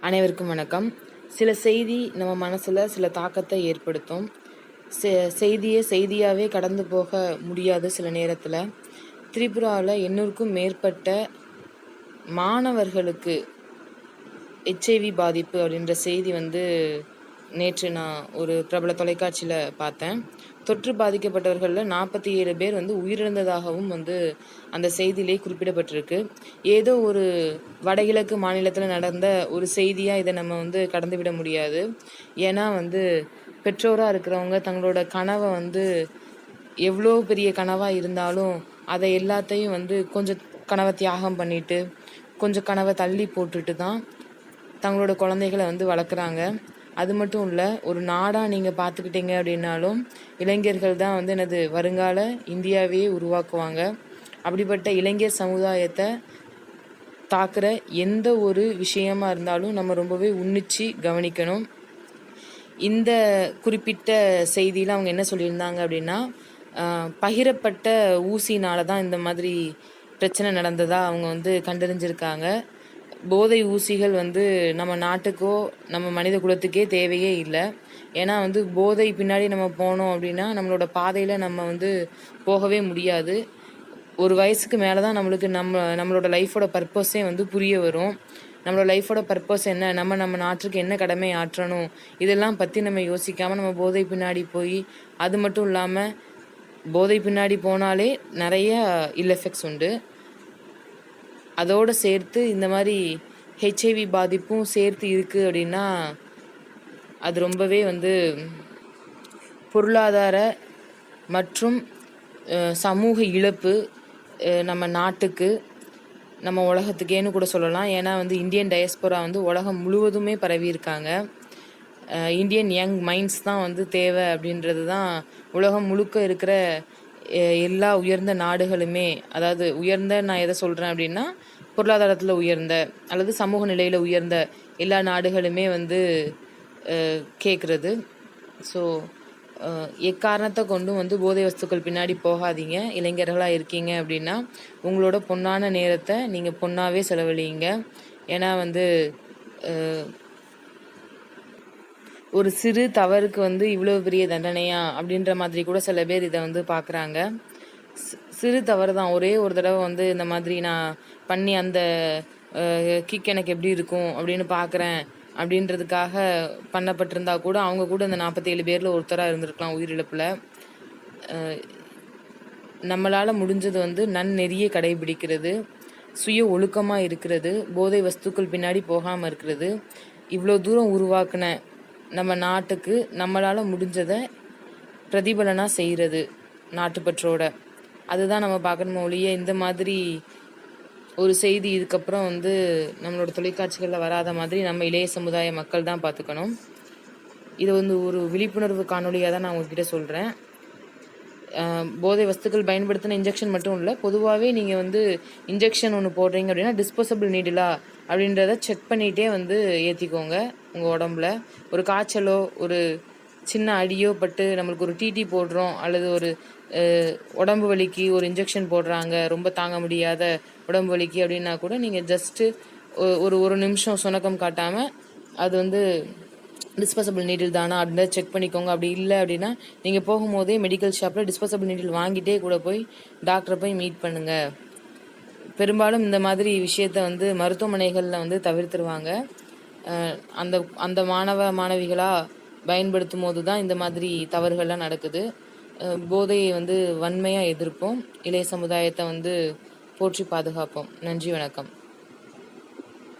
அனைவருக்கும் வணக்கம். சில செய்தி நம்ம மனசில் சில தாக்கத்தை ஏற்படுத்தும். செ- செய்தியை செய்தியாகவே கடந்து போக முடியாது சில நேரத்தில். திரிபுராவில் எண்ணூறுக்கும் மேற்பட்ட மாணவர்களுக்கு ஹெச்ஐவி பாதிப்பு அப்படின்ற செய்தி வந்து நேற்று நான் ஒரு பிரபல தொலைக்காட்சியில் பார்த்தேன். தொற்று பாதிக்கப்பட்டவர்களில் நாற்பத்தி ஏழு பேர் வந்து உயிரிழந்ததாகவும் வந்து அந்த செய்தியிலே குறிப்பிடப்பட்டிருக்கு. ஏதோ ஒரு வடகிழக்கு மாநிலத்தில் நடந்த ஒரு செய்தியாக இதை நம்ம வந்து கடந்து விட முடியாது. ஏன்னா வந்து பெற்றோராக இருக்கிறவங்க தங்களோட கனவை வந்து எவ்வளோ பெரிய கனவாக இருந்தாலும் அதை எல்லாத்தையும் வந்து கொஞ்சம் கனவை தியாகம் பண்ணிட்டு கொஞ்சம் கனவை தள்ளி போட்டுட்டு தான் தங்களோட குழந்தைகளை வந்து வளர்க்குறாங்க. அது மட்டும் இல்லை ஒரு நாடாக நீங்கள் பார்த்துக்கிட்டீங்க அப்படின்னாலும் இளைஞர்கள் தான் வந்து எனது வருங்கால இந்தியாவையே உருவாக்குவாங்க. அப்படிப்பட்ட இளைஞர் சமுதாயத்தை தாக்குற எந்த ஒரு விஷயமா இருந்தாலும் நம்ம ரொம்பவே உன்னிச்சு கவனிக்கணும். இந்த குறிப்பிட்ட செய்தியில் அவங்க என்ன சொல்லியிருந்தாங்க அப்படின்னா பகிரப்பட்ட ஊசினால தான் இந்த மாதிரி பிரச்சனை நடந்ததாக அவங்க வந்து கண்டறிஞ்சிருக்காங்க. போதை ஊசிகள் வந்து நம்ம நாட்டுக்கோ நம்ம மனித குலத்துக்கே தேவையே இல்லை. ஏன்னா வந்து போதை பின்னாடி நம்ம போனோம் அப்படின்னா நம்மளோட பாதையில் நம்ம வந்து போகவே முடியாது. ஒரு வயசுக்கு மேலே தான் நம்மளுக்கு நம்ம நம்மளோட லைஃபோட பர்பஸே வந்து புரிய வரும். நம்மளோட லைஃபோட பர்பஸ் என்ன? நம்ம நம்ம நாட்டுக்கு என்ன கடமை ஆற்றணும்? இதெல்லாம் பற்றி நம்ம யோசிக்காமல் நம்ம போதை பின்னாடி போய் அது மட்டும் இல்லாமல் போதை பின்னாடி போனாலே நிறைய இல் எஃபெக்ட்ஸ் உண்டு. அதோடு சேர்த்து இந்த மாதிரி ஹெச்ஐவி பாதிப்பும் சேர்த்து இருக்குது அப்படின்னா அது ரொம்பவே வந்து பொருளாதார மற்றும் சமூக இழப்பு நம்ம நாட்டுக்கு நம்ம உலகத்துக்கேன்னு கூட சொல்லலாம். ஏன்னா வந்து இந்தியன் டயஸ்போரா வந்து உலகம் முழுவதுமே பரவி இருக்காங்க. இந்தியன் யங் மைண்ட்ஸ் தான் வந்து தேவை அப்படின்றது தான் உலகம் முழுக்க இருக்கிற எல்லா உயர்ந்த நாடுகளுமே அதாவது உயர்ந்த நான் எதை சொல்கிறேன் அப்படின்னா பொருளாதாரத்தில் உயர்ந்த அல்லது சமூக நிலையில் உயர்ந்த எல்லா நாடுகளுமே வந்து கேட்குறது ஸோ எக்காரணத்தை கொண்டும் வந்து போதை வஸ்துக்கள் பின்னாடி போகாதீங்க. இளைஞர்களாக இருக்கீங்க அப்படின்னா உங்களோட பொன்னான நேரத்தை நீங்கள் பொண்ணாகவே செலவழிங்க. ஏன்னா வந்து ஒரு சிறு தவறுக்கு வந்து இவ்வளோ பெரிய தண்டனையா அப்படின்ற மாதிரி கூட சில பேர் இதை வந்து பார்க்குறாங்க சிறு தவறு தான் ஒரே ஒரு தடவை வந்து இந்த மாதிரி நான் பண்ணி அந்த கிக் எனக்கு எப்படி இருக்கும் அப்படின்னு பார்க்குறேன் அப்படின்றதுக்காக பண்ணப்பட்டிருந்தா கூட அவங்க கூட இந்த நாற்பத்தேழு பேரில் ஒருத்தராக இருந்திருக்கலாம் உயிரிழப்பில். நம்மளால் முடிஞ்சது வந்து நன்னெறியை கடைபிடிக்கிறது. சுய ஒழுக்கமாக இருக்கிறது. போதை வஸ்துக்கள் பின்னாடி போகாமல் இருக்கிறது. இவ்வளோ தூரம் உருவாக்குன நம்ம நாட்டுக்கு நம்மளால் முடிஞ்சதை பிரதிபலனாக செய்கிறது நாட்டுப்பற்றோட. அதுதான் நம்ம பார்க்கணுமோ ஒழிய இந்த மாதிரி ஒரு செய்தி இதுக்கப்புறம் வந்து நம்மளோட தொலைக்காட்சிகளில் வராத மாதிரி நம்ம இளைய சமுதாய மக்கள் தான் பார்த்துக்கணும். இது வந்து ஒரு விழிப்புணர்வு காணொலியாக தான் நான் உங்ககிட்ட சொல்கிறேன் போதை வஸ்துக்கள் பயன்படுத்தின இன்ஜெக்ஷன் மட்டும் இல்லை பொதுவாகவே நீங்கள் வந்து இன்ஜெக்ஷன் ஒன்று போடுறீங்க அப்படின்னா டிஸ்போசபிள் நீடிலா அப்படின்றத செக் பண்ணிகிட்டே வந்து ஏற்றிக்கோங்க உங்கள் உடம்புல? ஒரு காய்ச்சலோ ஒரு சின்ன அடியோ பட்டு நம்மளுக்கு ஒரு டிடி போடுறோம் அல்லது ஒரு உடம்பு வலிக்கு ஒரு இன்ஜெக்ஷன் போடுறாங்க ரொம்ப தாங்க முடியாத உடம்பு வலிக்கு அப்படின்னா கூட நீங்கள் ஜஸ்ட்டு ஒரு ஒரு நிமிஷம் சுணக்கம் காட்டாமல் அது வந்து டிஸ்போசபிள் நீடில் தானா அப்படின்னு செக் பண்ணிக்கோங்க. அப்படி இல்லை அப்படின்னா நீங்கள் போகும்போதே மெடிக்கல் ஷாப்பில் டிஸ்போசபிள் நீடில் வாங்கிட்டே கூட போய் டாக்டரை போய் மீட் பண்ணுங்கள் பெரும்பாலும் இந்த மாதிரி விஷயத்த வந்து மருத்துவமனைகளில் வந்து தவிர்த்துருவாங்க. அந்த அந்த மாணவ மாணவிகளாக பயன்படுத்தும் போது தான் இந்த மாதிரி தவறுகள்லாம் நடக்குது. போதையை வந்து வன்மையாக எதிர்ப்போம். இளைய சமுதாயத்தை வந்து போற்றி பாதுகாப்போம். நன்றி வணக்கம்.